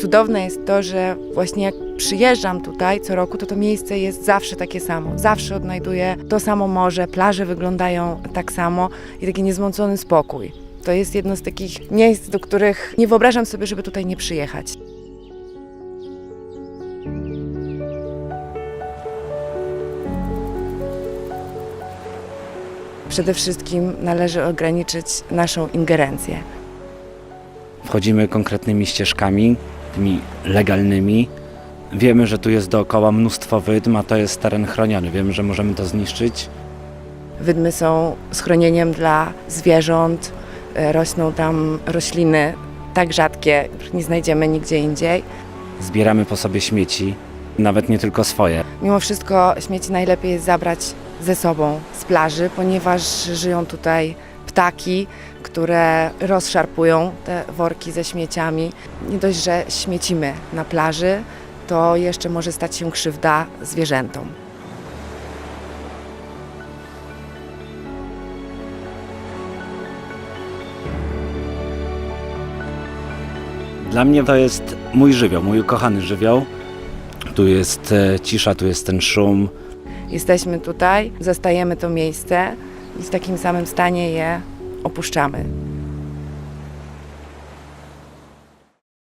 Cudowne jest to, że właśnie jak przyjeżdżam tutaj co roku, to to miejsce jest zawsze takie samo. Zawsze odnajduję to samo morze, plaże wyglądają tak samo i taki niezmącony spokój. To jest jedno z takich miejsc, do których nie wyobrażam sobie, żeby tutaj nie przyjechać. Przede wszystkim należy ograniczyć naszą ingerencję. Wchodzimy konkretnymi ścieżkami, tymi legalnymi. Wiemy, że tu jest dookoła mnóstwo wydm, a to jest teren chroniony. Wiemy, że możemy to zniszczyć. Wydmy są schronieniem dla zwierząt, e, rosną tam rośliny tak rzadkie, których nie znajdziemy nigdzie indziej. Zbieramy po sobie śmieci, nawet nie tylko swoje. Mimo wszystko śmieci najlepiej jest zabrać ze sobą z plaży, ponieważ żyją tutaj ptaki, które rozszarpują te worki ze śmieciami. Nie dość, że śmiecimy na plaży, to jeszcze może stać się krzywda zwierzętom. Dla mnie to jest mój żywioł, mój ukochany żywioł. Tu jest e, cisza, tu jest ten szum. Jesteśmy tutaj, zastajemy to miejsce i w takim samym stanie je opuszczamy.